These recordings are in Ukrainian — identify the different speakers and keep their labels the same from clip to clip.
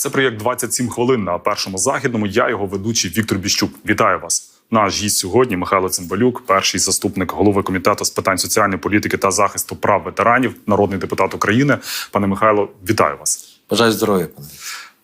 Speaker 1: Це проєкт 27 хвилин на першому західному. Я його ведучий Віктор Біщук. Вітаю вас. Наш гість сьогодні Михайло Цимбалюк, перший заступник голови комітету з питань соціальної політики та захисту прав ветеранів, народний депутат України. Пане Михайло, вітаю вас.
Speaker 2: Бажаю здоров'я, пане.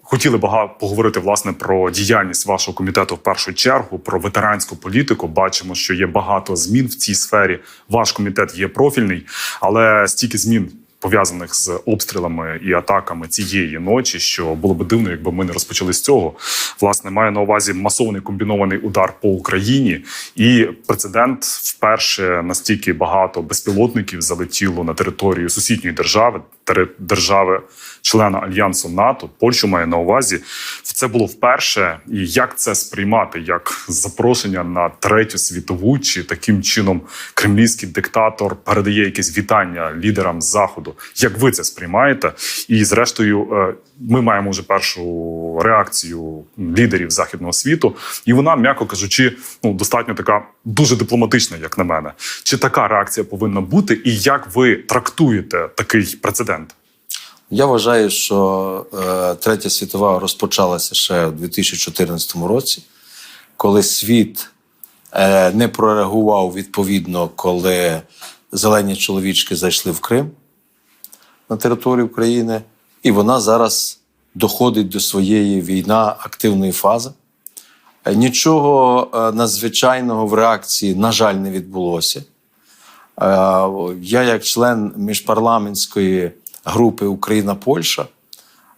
Speaker 1: Хотіли багато поговорити власне про діяльність вашого комітету в першу чергу, про ветеранську політику. Бачимо, що є багато змін в цій сфері. Ваш комітет є профільний, але стільки змін пов'язаних з обстрілами і атаками цієї ночі, що було би дивно, якби ми не розпочали з цього. Власне, маю на увазі масований комбінований удар по Україні, і прецедент вперше настільки багато безпілотників залетіло на територію сусідньої держави, тери- держави члена альянсу НАТО. Польщу має на увазі. Це було вперше. І як це сприймати як запрошення на третю світову, чи таким чином кремлівський диктатор передає якесь вітання лідерам заходу? Як ви це сприймаєте? І зрештою, е, ми маємо вже першу реакцію лідерів західного світу, і вона, м'яко кажучи, ну достатньо така дуже дипломатична, як на мене. Чи така реакція повинна бути, і як ви трактуєте такий прецедент?
Speaker 2: Я вважаю, що е, Третя світова розпочалася ще у 2014 році, коли світ е, не прореагував відповідно, коли зелені чоловічки зайшли в Крим на територію України, і вона зараз доходить до своєї війна активної фази. Е, Нічого е, надзвичайного в реакції, на жаль, не відбулося. Е, Я, як член міжпарламентської групи Україна-Польща,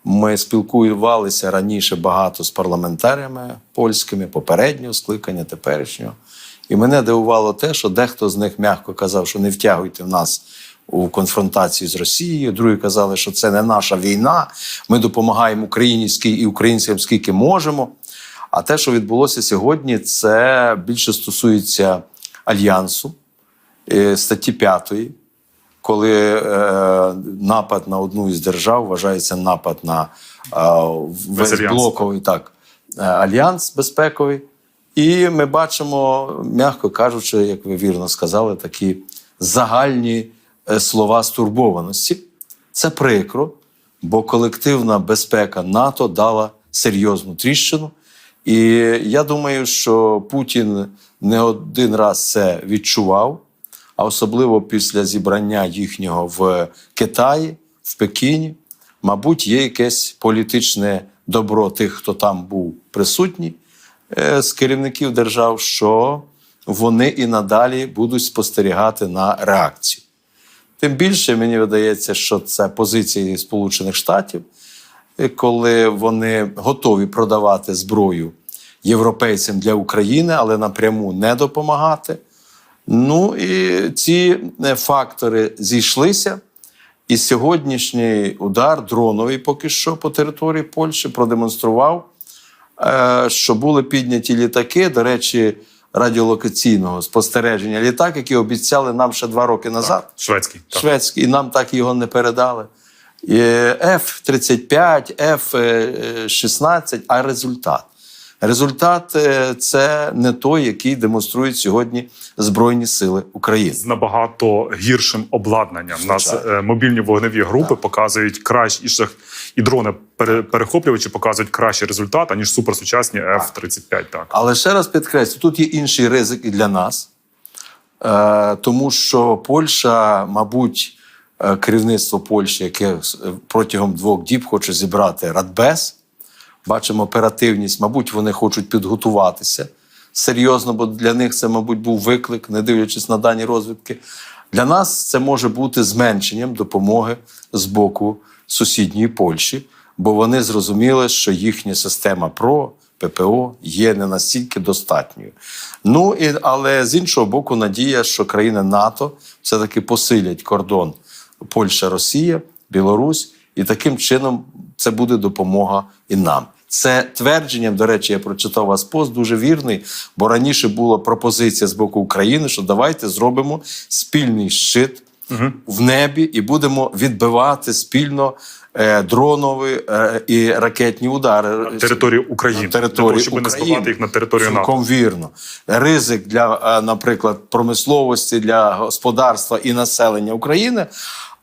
Speaker 2: ми спілкувалися раніше багато з парламентарями польськими, попереднього скликання, теперішнього. І мене дивувало те, що дехто з них м'яко казав, що не втягуйте в нас у конфронтацію з Росією. Другі казали, що це не наша війна. Ми допомагаємо Україні і українцям скільки можемо. А те, що відбулося сьогодні, це більше стосується альянсу е, статті 5, коли е, напад на одну із держав вважається напад на е, весь блоковий так, альянс безпековий. І ми бачимо, м'яко кажучи, як ви вірно сказали, такі загальні слова стурбованості. Це прикро, бо колективна безпека НАТО дала серйозну тріщину. І я думаю, що Путін не один раз це відчував, а особливо після зібрання їхнього в Китаї, в Пекіні. Мабуть, є якесь політичне добро тих, хто там був присутній е, з керівників держав, що вони і надалі будуть спостерігати на реакцію. Тим більше мені видається, що це позиції Сполучених Штатів, коли вони готові продавати зброю європейцям для України, але напряму не допомагати. Ну і ці е, фактори зійшлися. І сьогоднішній удар дроновий поки що по території Польщі продемонстрував, е, що були підняті літаки. До речі, радіолокаційного спостереження. Літак, який обіцяли нам ще два роки назад
Speaker 1: Шведський так.
Speaker 2: шведський, і нам так його не передали. І F-35, F-16, а результат. Результат е, це не той, який демонструють сьогодні Збройні Сили України.
Speaker 1: з набагато гіршим обладнанням. У нас е, мобільні вогневі групи показують краще і дрони пере- перехоплювачі показують кращий результат, аніж суперсучасні F-35. Так
Speaker 2: Але ще раз підкреслю, тут є інший ризик і для нас, е, тому що Польща, мабуть, керівництво Польщі, яке протягом двох діб хоче зібрати Радбез, бачимо оперативність, мабуть, вони хочуть підготуватися серйозно, бо для них це, мабуть, був виклик, не дивлячись на дані розвідки. Для нас це може бути зменшенням допомоги з боку сусідньої Польщі, бо вони зрозуміли, що їхня система ПРО, ППО є не настільки достатньою. Ну і але з іншого боку, надія, що країни НАТО все-таки посилять кордон Польща, Росія, Білорусь, і таким чином це буде допомога і нам. Це твердженням, до речі, я прочитав вас пост дуже вірний, бо раніше була пропозиція з боку України, що давайте зробимо спільний щит в небі і будемо відбивати спільно е, дронові е, і ракетні удари
Speaker 1: території України
Speaker 2: на
Speaker 1: для того,
Speaker 2: території
Speaker 1: щоб не
Speaker 2: України.
Speaker 1: збивати їх на територію НАТО.
Speaker 2: Цілком вірно. Ризик для, е, наприклад, промисловості, для господарства і населення України.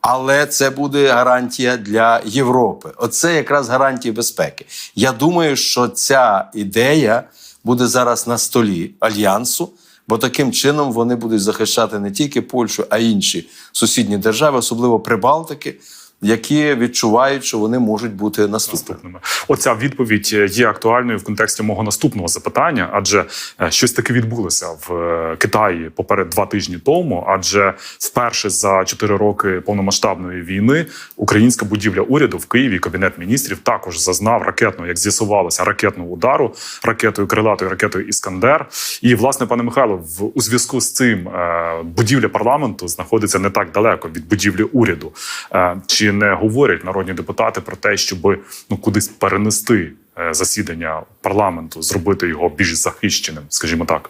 Speaker 2: Але це буде гарантія для Європи. Оце якраз гарантія безпеки. Я думаю, що ця ідея буде зараз на столі альянсу, бо таким чином вони будуть захищати не тільки Польщу, а й інші сусідні держави, особливо Прибалтики, які відчувають, що вони можуть бути наступними.
Speaker 1: Оця відповідь є актуальною в контексті мого наступного запитання, адже е, щось таке відбулося в е, Китаї поперед два тижні тому. Адже вперше за чотири роки повномасштабної війни українська будівля уряду в Києві, кабінет міністрів, також зазнав ракетного, як з'ясувалося, ракетного удару ракетою крилатою ракетою Іскандер. І власне, пане Михайло, в у зв'язку з цим е, будівля парламенту знаходиться не так далеко від будівлі уряду. Е, Не говорять народні депутати про те, щоб ну кудись перенести е, засідання парламенту, зробити його більш захищеним, скажімо так?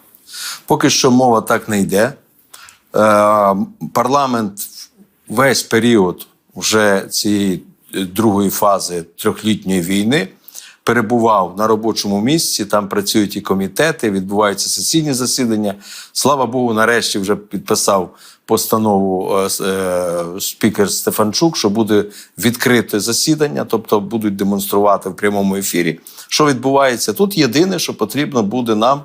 Speaker 2: Поки що мова так не йде. Е, парламент весь період вже цієї е, другої фази трьохлітньої війни перебував на робочому місці. Там працюють і комітети, відбуваються сесійні засідання. Слава Богу, нарешті вже підписав постанову е, е, спікер Стефанчук, що буде відкрите засідання, тобто будуть демонструвати в прямому ефірі. Що відбувається тут? Єдине, що потрібно буде нам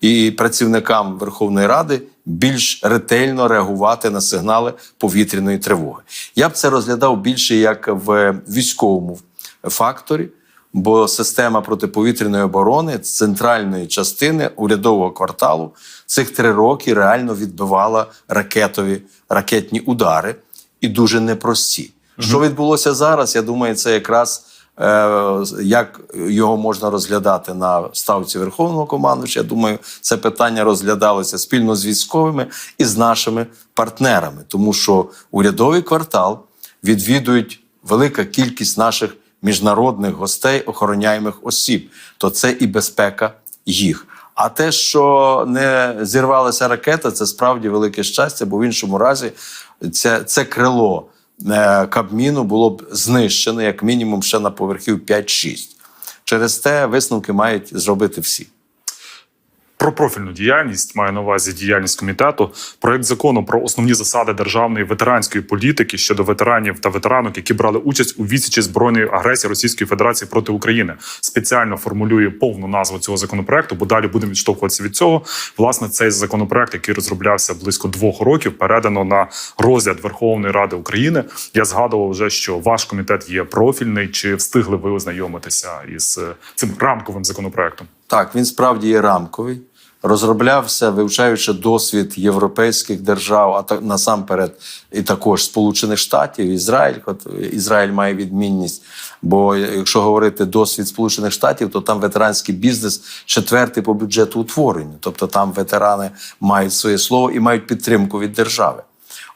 Speaker 2: і працівникам Верховної Ради більш ретельно реагувати на сигнали повітряної тривоги. Я б це розглядав більше як в військовому факторі, бо система протиповітряної оборони з центральної частини урядового кварталу цих три роки реально відбивала ракетові ракетні удари і дуже непрості. Що відбулося зараз? Я думаю, це якраз е, як його можна розглядати на ставці Верховного командувача. Я думаю, це питання розглядалося спільно з військовими і з нашими партнерами, тому що урядовий квартал відвідують велика кількість наших міжнародних гостей, охороняємих осіб. То це і безпека їх. А те, що не зірвалася ракета, це справді велике щастя, бо в іншому разі це, це крило е, Кабміну було б знищене як мінімум ще на поверхів 5-6. Через те висновки мають зробити всі.
Speaker 1: Про профільну діяльність маю на увазі діяльність комітету. Проект закону про основні засади державної ветеранської політики щодо ветеранів та ветеранок, які брали участь у відсічі збройної агресії Російської Федерації проти України, спеціально формулює повну назву цього законопроекту, бо далі будемо відштовхуватися від цього. Власне, цей законопроект, який розроблявся близько двох років, передано на розгляд Верховної Ради України. Я згадував вже, що ваш комітет є профільний. Чи встигли ви ознайомитися із е, цим рамковим законопроектом?
Speaker 2: Так, він справді є рамковий. Розроблявся, вивчаючи досвід європейських держав, а так насамперед і також Сполучених Штатів, Ізраїль. От Ізраїль має відмінність. Бо якщо говорити досвід Сполучених Штатів, то там ветеранський бізнес четвертий по бюджету утворення. Тобто там ветерани мають своє слово і мають підтримку від держави.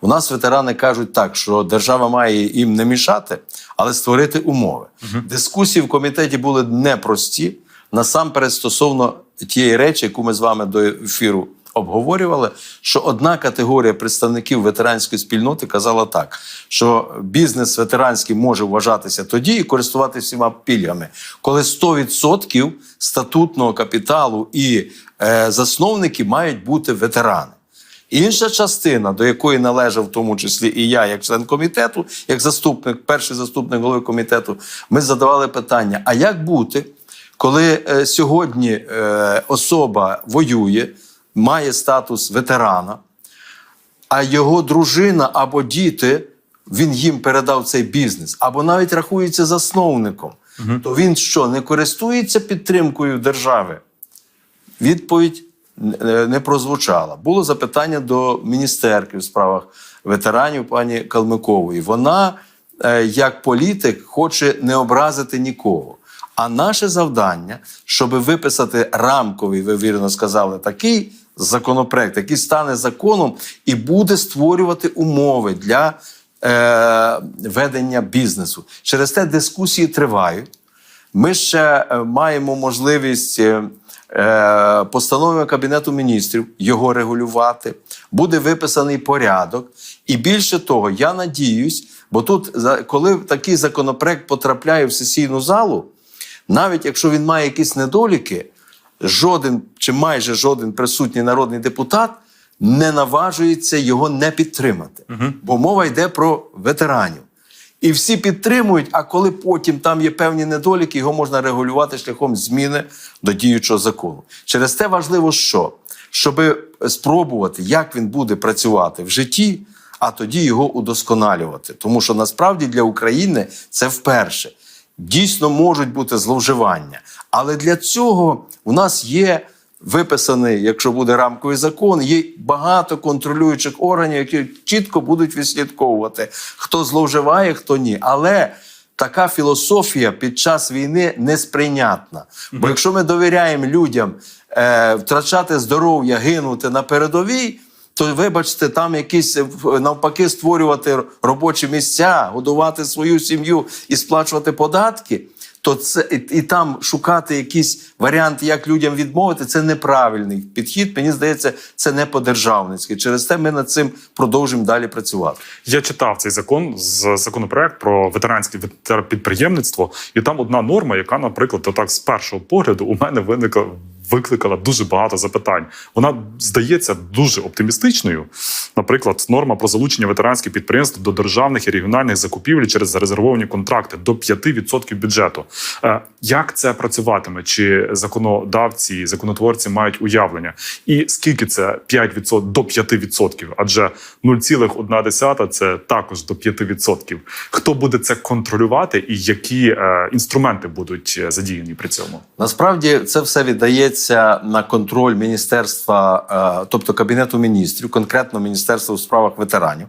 Speaker 2: У нас ветерани кажуть так, що держава має їм не мішати, але створити умови. Дискусії в комітеті були непрості. Насамперед, стосовно тієї речі, яку ми з вами до ефіру обговорювали, що одна категорія представників ветеранської спільноти казала так, що бізнес ветеранський може вважатися тоді і користуватися всіма пільгами, коли 100% статутного капіталу і е, засновники мають бути ветерани. Інша частина, до якої належав в тому числі і я, як член комітету, як заступник, перший заступник голови комітету, ми задавали питання: а як бути, коли е, сьогодні е, особа воює, має статус ветерана, а його дружина або діти, він їм передав цей бізнес, або навіть рахується засновником, то він що, не користується підтримкою держави? Відповідь е, не прозвучала. Було запитання до міністерки в справах ветеранів пані Калмикової. Вона, як політик, хоче не образити нікого. А наше завдання, щоб виписати рамковий, ви вірно сказали, такий законопроект, який стане законом і буде створювати умови для е, ведення бізнесу. Через те дискусії тривають. Ми ще е, маємо можливість е, е, Кабінету міністрів його регулювати. Буде виписаний порядок. І більше того, я надіюсь, бо тут, коли такий законопроект потрапляє в сесійну залу, навіть якщо він має якісь недоліки, жоден чи майже жоден присутній народний депутат не наважується його не підтримати. Бо мова йде про ветеранів. І всі підтримують, а коли потім там є певні недоліки, його можна регулювати шляхом зміни до діючого закону. Через те важливо, що? Щоб спробувати, як він буде працювати в житті, а тоді його удосконалювати. Тому що насправді для України це вперше. Дійсно можуть бути зловживання. Але для цього у нас є виписаний, якщо буде рамковий закон, є багато контролюючих органів, які чітко будуть відслідковувати, хто зловживає, хто ні. Але така філософія під час війни несприйнятна. Бо якщо ми довіряємо людям е, втрачати здоров'я, гинути на передовій. То вибачте, там якісь е, в- навпаки створювати робочі місця, годувати свою сім'ю і сплачувати податки. То це і, і там шукати якісь варіанти, як людям відмовити, це неправильний підхід. Мені здається, це не по-державницьки. Через те ми над цим продовжуємо далі працювати.
Speaker 1: Я читав цей закон з законопроект про ветеранське підприємництво, і там одна норма, яка, наприклад, отак з першого погляду у мене виникла. Викликала дуже багато запитань. Вона здається дуже оптимістичною. Наприклад, норма про залучення ветеранських підприємств до державних і регіональних закупівель через зарезервовані контракти до 5% бюджету. Е, Як це працюватиме? Чи законодавці, законотворці мають уявлення? І скільки це 5% до 5%? Адже 0,1 – це також до 5%. Хто буде це контролювати, і які е, інструменти будуть е, задіяні при цьому?
Speaker 2: Насправді це все віддається на контроль міністерства, е, тобто кабінету міністрів, конкретно міністерства у справах ветеранів,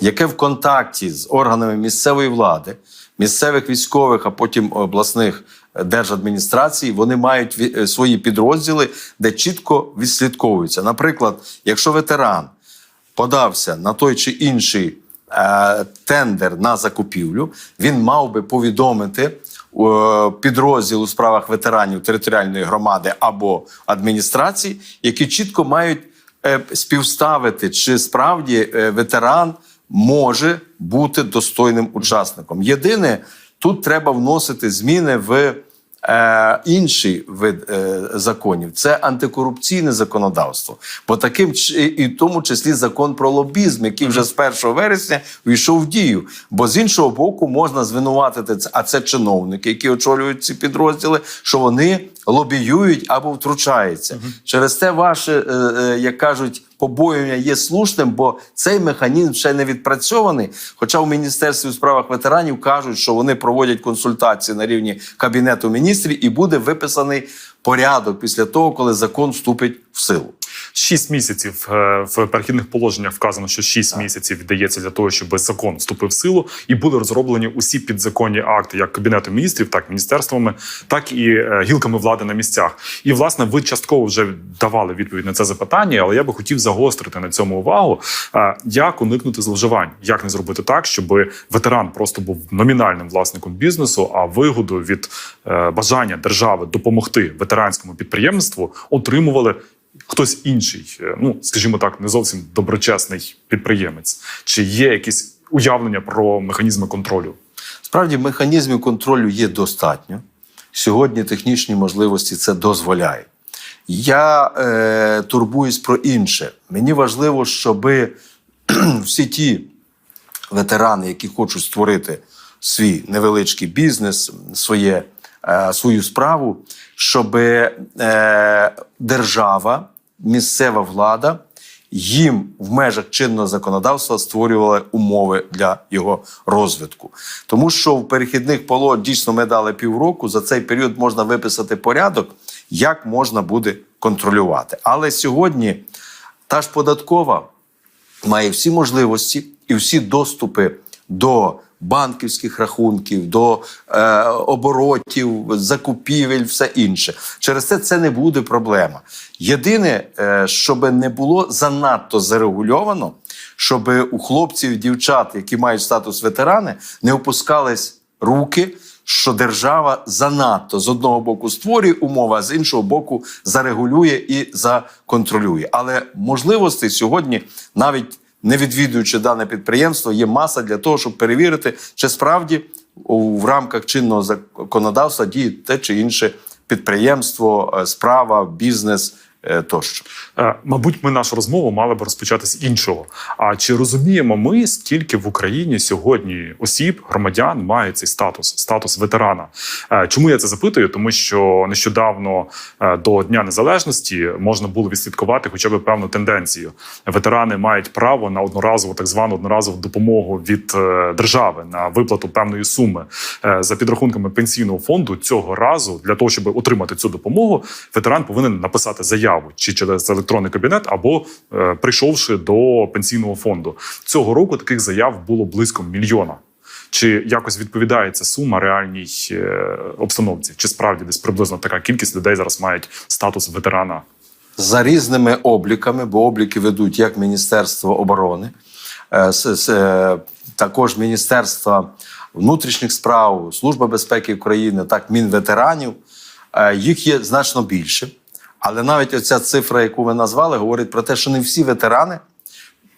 Speaker 2: яке в контакті з органами місцевої влади, місцевих військових, а потім обласних держадміністрацій, вони мають е, свої підрозділи, де чітко відслідковуються. Наприклад, якщо ветеран подався на той чи інший тендер на закупівлю, він мав би повідомити е, підрозділ у справах ветеранів територіальної громади або адміністрації, які чітко мають е, співставити, чи справді е, ветеран може бути достойним учасником. Єдине, тут треба вносити зміни в е, інший вид е, законів це антикорупційне законодавство. Бо таким і в тому числі закон про лобізм, який вже з 1 вересня війшов в дію. Бо з іншого боку можна звинуватити це, а це чиновники, які очолюють ці підрозділи, що вони лобіюють або втручаються. Через те ваше, е, е, як кажуть. Побоювання є слушним, бо цей механізм ще не відпрацьований. Хоча в міністерстві у справах ветеранів кажуть, що вони проводять консультації на рівні кабінету міністрів, і буде виписаний порядок після того, коли закон вступить в силу.
Speaker 1: Шість місяців е, в перехідних положеннях вказано, що шість місяців віддається для того, щоб закон вступив в силу, і були розроблені усі підзаконні акти, як кабінетом міністрів, так і міністерствами, так і е, гілками влади на місцях. І власне ви частково вже давали відповідь на це запитання, але я би хотів загострити на цьому увагу, е, як уникнути зловживань, як не зробити так, щоб ветеран просто був номінальним власником бізнесу, а вигоду від бажання держави допомогти ветеранському підприємству отримували хтось інший, е, ну скажімо так, не зовсім доброчесний підприємець, чи є якісь уявлення про механізми контролю?
Speaker 2: Справді, механізмів контролю є достатньо. Сьогодні технічні можливості це дозволяють. Я е, турбуюсь про інше. Мені важливо, щоб всі ті ветерани, які хочуть створити свій невеличкий бізнес, своє, свою справу, щоб е, держава, місцева влада їм в межах чинного законодавства створювала умови для його розвитку. Тому що в перехідних поло дійсно ми дали півроку. За цей період можна виписати порядок, як можна буде контролювати. Але сьогодні та ж податкова має всі можливості і всі доступи до банківських рахунків, до е, оборотів, закупівель, все інше. Через це це не буде проблема. Єдине, е, щоб не було занадто зарегульовано, щоб у хлопців і дівчат, які мають статус ветерани, не опускались руки. Що держава занадто з одного боку створює умови, а з іншого боку зарегулює і законтролює. Але можливостей сьогодні, навіть не відвідуючи дане підприємство, є маса для того, щоб перевірити, чи справді в рамках чинного законодавства діє те чи інше підприємство, е, справа, бізнес, тощо.
Speaker 1: Е, Мабуть, ми нашу розмову мали б розпочати з іншого. А чи розуміємо ми, скільки в Україні сьогодні осіб, громадян має цей статус, статус ветерана? Е, Чому я це запитую? Тому що нещодавно е, до Дня Незалежності можна було відслідкувати хоча б певну тенденцію. Ветерани мають право на одноразову так звану одноразову допомогу від е, держави на виплату певної суми Е, за підрахунками пенсійного фонду. Цього разу для того, щоб отримати цю допомогу, ветеран повинен написати заяву чи через електронний кабінет, або е, прийшовши до пенсійного фонду. Цього року таких заяв було близько мільйона. Чи якось відповідає ця сума реальній е, обстановці? Чи справді десь приблизно така кількість людей зараз мають статус ветерана?
Speaker 2: за різними обліками, бо обліки ведуть як Міністерство оборони, е, с- е, також Міністерство внутрішніх справ, Служба безпеки України, так Мінветеранів. Е, Їх є значно більше. Але навіть оця цифра, яку ви назвали, говорить про те, що не всі ветерани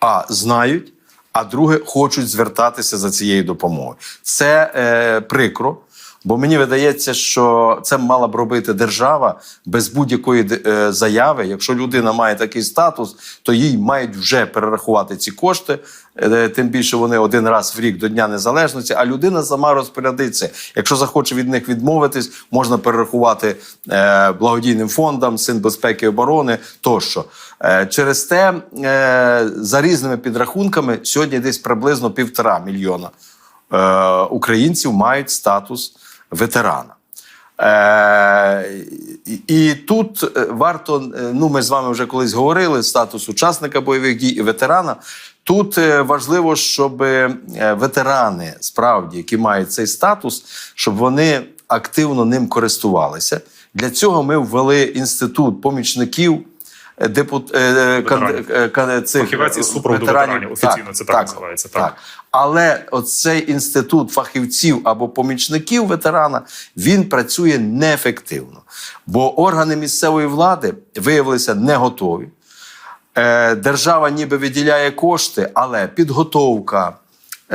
Speaker 2: а знають, а друге хочуть звертатися за цією допомогою. Це е, прикро, бо мені видається, що це мала б робити держава без будь-якої е, заяви. Якщо людина має такий статус, то їй мають вже перерахувати ці кошти. Е, Тим більше вони один раз в рік до Дня Незалежності, а людина сама розпорядиться. Якщо захоче від них відмовитись, можна перерахувати е, благодійним фондам, Син безпеки і оборони тощо. Е, через те, е, за різними підрахунками, сьогодні десь приблизно півтора мільйона е, українців мають статус ветерана. Е, і, тут е, варто, е, ну ми з вами вже колись говорили, статус учасника бойових дій і ветерана. Тут е, важливо, щоб ветерани, справді, які мають цей статус, щоб вони активно ним користувалися. Для цього ми ввели інститут помічників. Депут, е, е, е, цих
Speaker 1: Фахівець із супроводу ветеранів. Офіційно це так називається, так.
Speaker 2: Але оцей інститут фахівців або помічників ветерана він працює неефективно, бо органи місцевої влади виявилися не готові. Держава ніби виділяє кошти, але підготовка,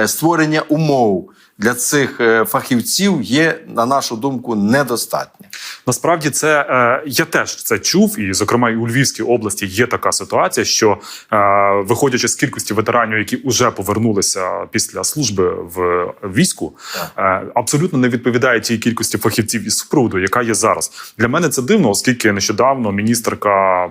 Speaker 2: створення умов для цих е, фахівців є, на нашу думку, недостатньо.
Speaker 1: Насправді, це е, я теж це чув, і зокрема і у Львівській області є така ситуація, що е, виходячи з кількості ветеранів, які вже повернулися після служби в війську, абсолютно не відповідає тій кількості фахівців із супроводу, яка є зараз. Для мене це дивно, оскільки нещодавно міністерка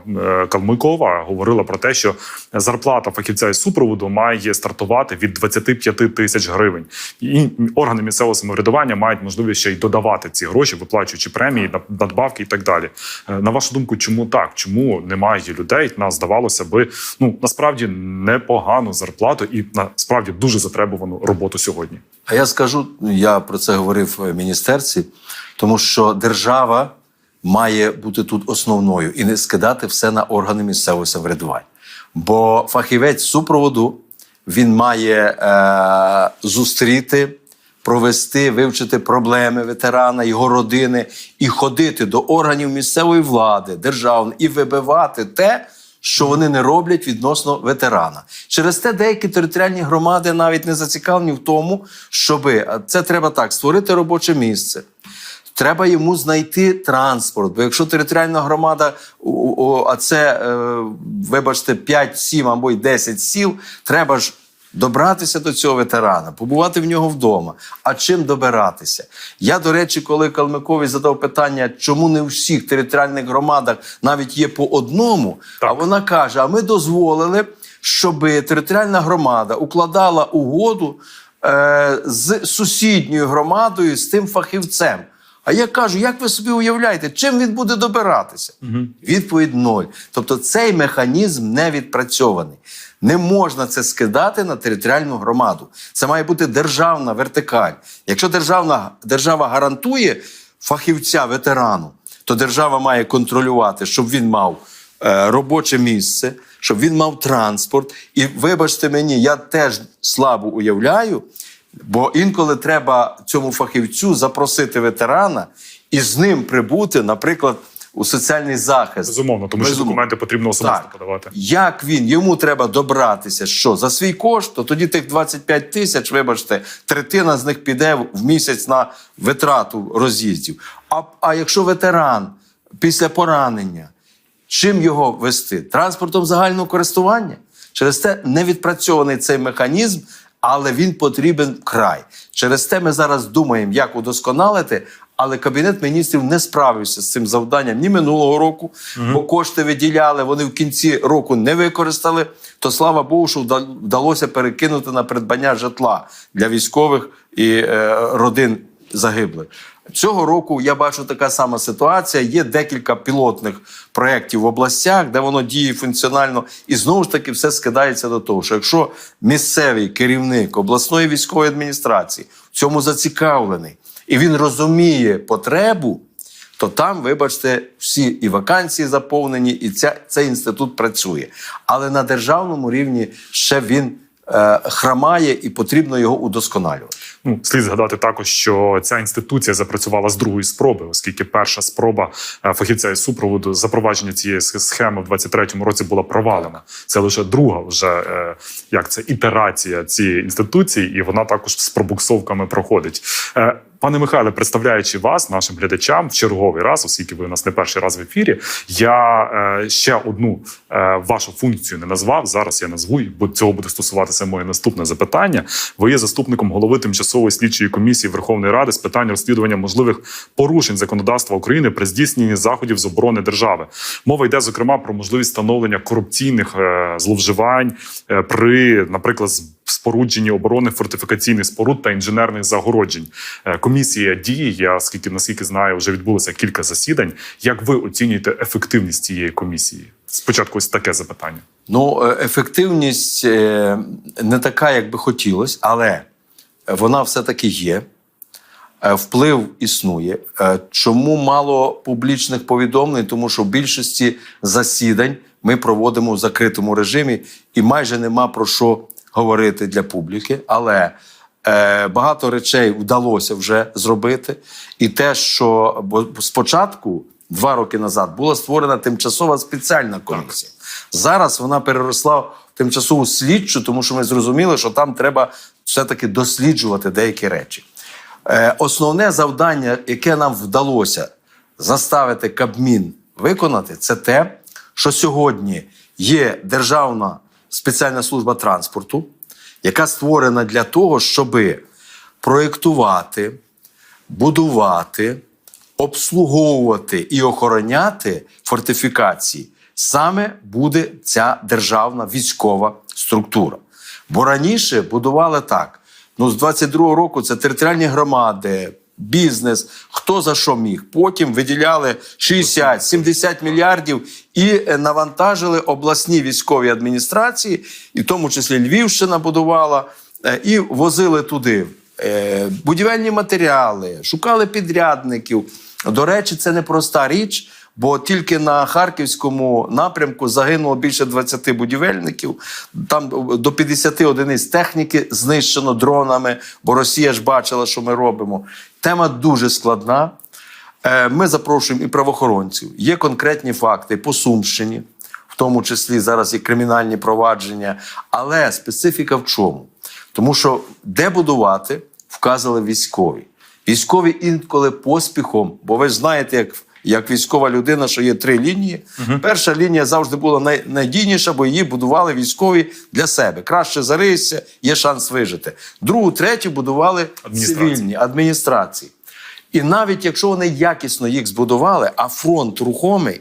Speaker 1: Калмикова говорила про те, що зарплата фахівця із супроводу має стартувати від 25 тисяч гривень. І органи місцевого самоврядування мають можливість ще й додавати ці гроші, виплачуючи премії, надбавки і так далі. Е, На вашу думку, чому так? Чому немає людей? Нас здавалося би, ну насправді непогану зарплату і насправді дуже затребувану роботу сьогодні.
Speaker 2: А я скажу, я про це говорив в міністерстві, тому що держава має бути тут основною і не скидати все на органи місцевого самоврядування. Бо фахівець супроводу він має е, зустріти, провести, вивчити проблеми ветерана, його родини і ходити до органів місцевої влади, державної і вибивати те, що вони не роблять відносно ветерана. Через те деякі територіальні громади навіть не зацікавлені в тому, щоби це треба так створити робоче місце. Треба йому знайти транспорт. Бо якщо територіальна громада, а це, е, вибачте, 5, 7 або й 10 сіл, треба ж добратися до цього ветерана, побувати в нього вдома. А чим добиратися? Я, до речі, коли Калмикові задав питання, чому не у всіх територіальних громадах навіть є по одному,
Speaker 1: Так.
Speaker 2: а вона каже: а ми дозволили, щоб територіальна громада укладала угоду е, з сусідньою громадою, з тим фахівцем. А я кажу, як ви собі уявляєте, чим він буде добиратися? Відповідь ноль. Тобто цей механізм не відпрацьований. Не можна це скидати на територіальну громаду. Це має бути державна вертикаль. Якщо державна, держава гарантує фахівця ветерану, то держава має контролювати, щоб він мав е, робоче місце, щоб він мав транспорт. І вибачте мені, я теж слабо уявляю, бо інколи треба цьому фахівцю запросити ветерана і з ним прибути, наприклад, у соціальний захист.
Speaker 1: Безумовно, тому що документи потрібно особисто
Speaker 2: Так.
Speaker 1: подавати.
Speaker 2: Як він йому треба добратися? Що за свій кошт, то тоді тих 25 тисяч, вибачте, третина з них піде в місяць на витрату роз'їздів. А, а якщо ветеран після поранення Чим його вести? Транспортом загального користування. Через те не відпрацьований цей механізм, але він потрібен вкрай. Через те ми зараз думаємо, як удосконалити. Але кабінет міністрів не справився з цим завданням ні минулого року, бо кошти виділяли, вони в кінці року не використали. То слава Богу, що вдалося перекинути на придбання житла для військових і е, родин загиблих. Цього року я бачу така сама ситуація. Є декілька пілотних проєктів в областях, де воно діє функціонально, і знову ж таки все скидається до того, що якщо місцевий керівник обласної військової адміністрації в цьому зацікавлений і він розуміє потребу, то там, вибачте, всі і вакансії заповнені, і ця, цей інститут працює. Але на державному рівні ще він е, хромає і потрібно його удосконалювати.
Speaker 1: Ну, слід згадати також, що ця інституція запрацювала з другої спроби, оскільки перша спроба е, фахівця із супроводу запровадження цієї схеми в 23-му році була провалена. Це лише друга вже е, як це ітерація цієї інституції, і вона також з пробуксовками проходить. Пане Михайле, представляючи вас, нашим глядачам, в черговий раз, оскільки ви у нас не перший раз в ефірі, я е, ще одну е, вашу функцію не назвав. Зараз я назву, бо цього буде стосуватися моє наступне запитання. Ви є заступником голови тимчасової слідчої комісії Верховної Ради з питань розслідування можливих порушень законодавства України при здійсненні заходів з оборони держави. Мова йде зокрема про можливість встановлення корупційних е, зловживань при, наприклад, спорудженні оборонних фортифікаційних споруд та інженерних загороджень. Е, Комісія дії, я скільки наскільки знаю, вже відбулося кілька засідань. Як ви оцінюєте ефективність цієї комісії? Спочатку ось таке запитання.
Speaker 2: Ну, е, ефективність е, не така, як би хотілося, але вона все-таки є. Е, Вплив існує. Чому мало публічних повідомлень? Тому що в більшості засідань ми проводимо в закритому режимі і майже нема про що говорити для публіки. Але е, багато речей вдалося вже зробити. І те, що бо спочатку, два роки назад, була створена тимчасова спеціальна комісія. Зараз вона переросла в тимчасову слідчу, тому що ми зрозуміли, що там треба все-таки досліджувати деякі речі. Е, Основне завдання, яке нам вдалося заставити Кабмін виконати, це те, що сьогодні є Державна спеціальна служба транспорту, яка створена для того, щоб проєктувати, будувати, обслуговувати і охороняти фортифікації. Саме буде ця державна військова структура. Бо раніше будували так: ну, з 22-го року це територіальні громади, бізнес, хто за що міг. Потім виділяли 60-70 мільярдів і е, навантажили обласні військові адміністрації, і в тому числі Львівщина будувала, е, і возили туди е, будівельні матеріали, шукали підрядників. До речі, це не проста річ. Бо тільки на харківському напрямку загинуло більше 20 будівельників. Там до 50 одиниць техніки знищено дронами, бо Росія ж бачила, що ми робимо. Тема дуже складна. Е, Ми запрошуємо і правоохоронців. Є конкретні факти по Сумщині, в тому числі зараз і кримінальні провадження. Але специфіка в чому? Тому що де будувати, вказали військові. Військові інколи поспіхом, бо ви знаєте, як, як військова людина, що є три лінії. Перша лінія завжди була най, найдійніша, бо її будували військові для себе. Краще зарися, є шанс вижити. Другу, третю будували
Speaker 1: Адміністрації.
Speaker 2: цивільні адміністрації. І навіть якщо вони якісно їх збудували, а фронт рухомий,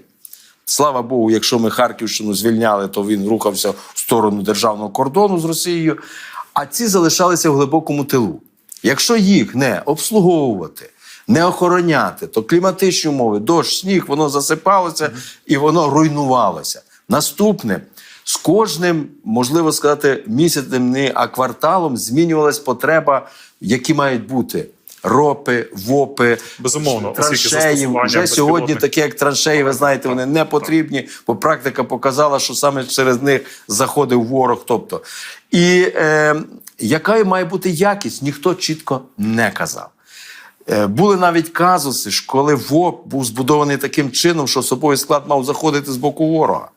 Speaker 2: слава Богу, якщо ми Харківщину звільняли, то він рухався в сторону державного кордону з Росією. А ці залишалися в глибокому тилу. Якщо їх не обслуговувати, не охороняти, то кліматичні умови, дощ, сніг, воно засипалося і воно руйнувалося. Наступне. З кожним, можливо сказати, місяцем, не а кварталом змінювалась потреба, які мають бути ропи, вопи,
Speaker 1: Безумовно,
Speaker 2: траншеї. Вже сьогодні такі, як траншеї, ви знаєте, вони не потрібні, бо практика показала, що саме через них заходив ворог. Тобто, і е, яка має бути якість, ніхто чітко не казав. Е, Були навіть казуси, коли ВОП був збудований таким чином, що особовий склад мав заходити з боку ворога.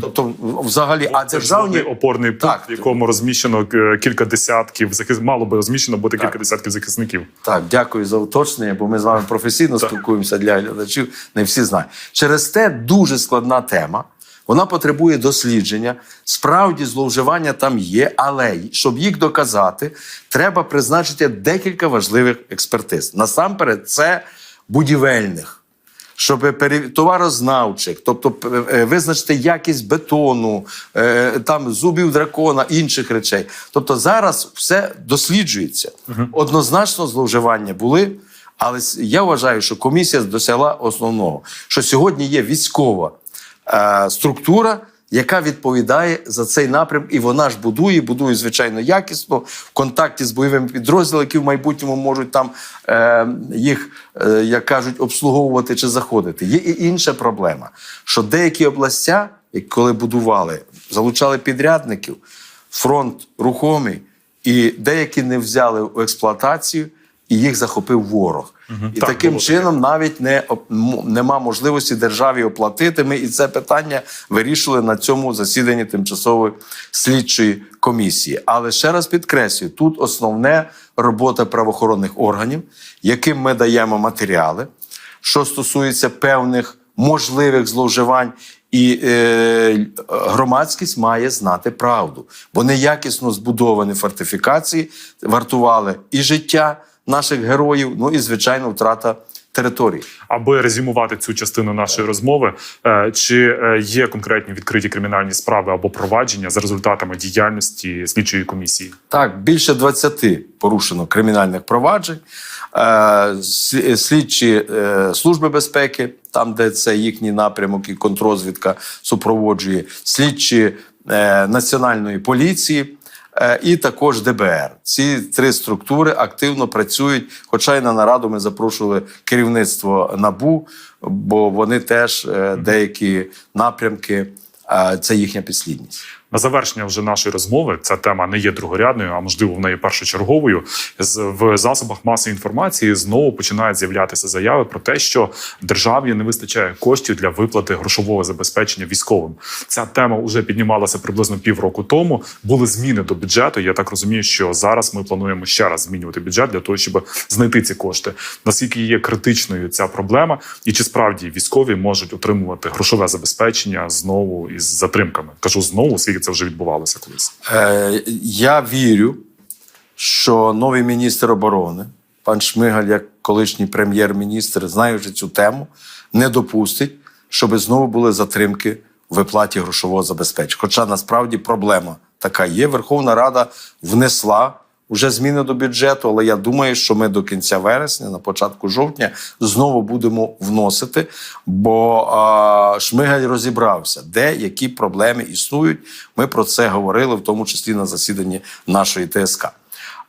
Speaker 2: Тобто, взагалі, а державні
Speaker 1: Державний опорний пункт,
Speaker 2: Так.
Speaker 1: в якому розміщено е, кілька десятків захис... мало би розміщено бути кілька десятків захисників.
Speaker 2: Так, дякую за уточнення, бо ми з вами професійно спілкуємося для глядачів. Не всі знають. Через те дуже складна тема. Вона потребує дослідження. Справді зловживання там є, але щоб їх доказати, треба призначити декілька важливих експертиз. Насамперед, це будівельних. Щоб товарознавчих, тобто е, визначити якість бетону, е, там зубів дракона, інших речей. Тобто зараз все досліджується. Однозначно зловживання були, але я вважаю, що комісія досягла основного, що сьогодні є військова е, структура, яка відповідає за цей напрям, і вона ж будує, будує звичайно якісно в контакті з бойовими підрозділами, які в майбутньому можуть там е, їх, е, як кажуть, обслуговувати чи заходити. Є і інша проблема, що деякі областя, коли будували, залучали підрядників, фронт рухомий, і деякі не взяли в експлуатацію, і їх захопив ворог. І
Speaker 1: Так,
Speaker 2: таким чином навіть не нема можливості державі оплатити. Ми і це питання вирішили на цьому засіданні тимчасової слідчої комісії. Але ще раз підкреслюю: тут основне робота правоохоронних органів, яким ми даємо матеріали, що стосується певних можливих зловживань. І е, громадськість має знати правду, бо неякісно збудовані фортифікації вартували і життя наших героїв, ну і звичайно втрата території.
Speaker 1: Аби резюмувати цю частину нашої розмови, е, чи е, є конкретні відкриті кримінальні справи або провадження за результатами діяльності слідчої комісії?
Speaker 2: Так, більше 20 порушено кримінальних проваджень. Е, Слідчі служби безпеки, там, де це їхній напрямок і контрозвідка супроводжує, слідчі національної поліції. Е, І також ДБР. Ці три структури активно працюють. Хоча й на нараду ми запрошували керівництво НАБУ, бо вони теж е, деякі напрямки е, це їхня підслідність.
Speaker 1: На завершення вже нашої розмови ця тема не є другорядною, а можливо в неї першочерговою. В засобах масової інформації знову починають з'являтися заяви про те, що державі не вистачає коштів для виплати грошового забезпечення військовим. Ця тема вже піднімалася приблизно півроку тому. Були зміни до бюджету. Я так розумію, що зараз ми плануємо ще раз змінювати бюджет для того, щоб знайти ці кошти. Наскільки є критичною ця проблема, і чи справді військові можуть отримувати грошове забезпечення знову із затримками? Кажу знову, це вже відбувалося колись.
Speaker 2: Е, я вірю, що новий міністр оборони, пан Шмигаль, як колишній прем'єр-міністр, знаючи цю тему, не допустить, щоб знову були затримки в виплаті грошового забезпечення. Хоча насправді проблема така є. Верховна Рада внесла. Вже зміни до бюджету, але я думаю, що ми до кінця вересня, на початку жовтня, знову будемо вносити, бо а, Шмигаль розібрався, де які проблеми існують. Ми про це говорили, в тому числі на засіданні нашої ТСК.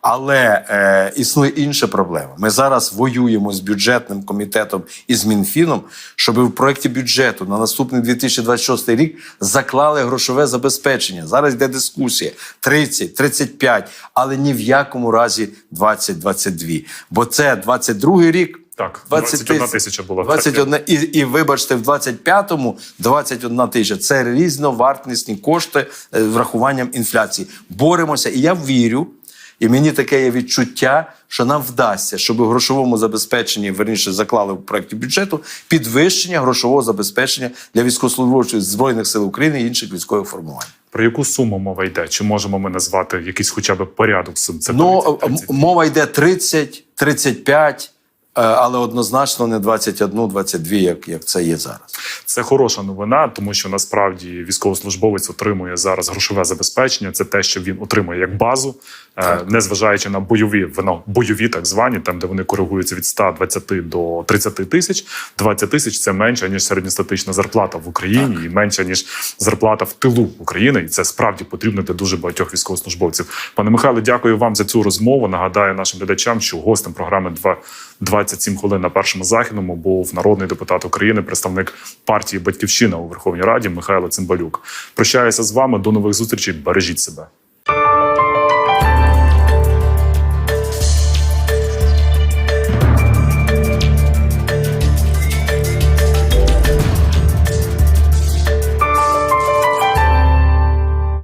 Speaker 2: Але е, існує інша проблема. Ми зараз воюємо з бюджетним комітетом і з Мінфіном, щоб в проєкті бюджету на наступний 2026 рік заклали грошове забезпечення. Зараз йде дискусія 30, 35, але ні в якому разі 20-22. Бо це 22 рік.
Speaker 1: Так, 21 тисяча було.
Speaker 2: 21, і, і вибачте, в 25-му 21 тисяча. Це різновартісні кошти е, з врахуванням інфляції. Боремося, і я вірю. І мені таке є відчуття, що нам вдасться, щоб у грошовому забезпеченні верніше заклали в проєкті бюджету підвищення грошового забезпечення для військовослужбовців збройних сил України і інших військових формувань.
Speaker 1: Про яку суму мова йде? Чи можемо ми назвати якийсь хоча б порядок сум? Це
Speaker 2: Ну
Speaker 1: 30, 30?
Speaker 2: мова йде 30, 35, е, але однозначно не 21, 22, як, як це є зараз.
Speaker 1: Це хороша новина, тому що насправді військовослужбовець отримує зараз грошове забезпечення. Це те, що він отримує як базу, е, незважаючи на бойові воно бойові, так звані, там де вони коригуються від 120 до 30 тисяч. 20 тисяч це менше ніж середньостатична зарплата в Україні, і менше ніж зарплата в тилу України. І це справді потрібно для дуже багатьох військовослужбовців. Пане Михайло, дякую вам за цю розмову. Нагадаю нашим глядачам, що гостем програми «Два- 27 хвилин на першому західному був народний депутат України, представник партії Батьківщина у Верховній Раді Михайло Цимбалюк. Прощаюся з вами. До нових зустрічей. Бережіть себе.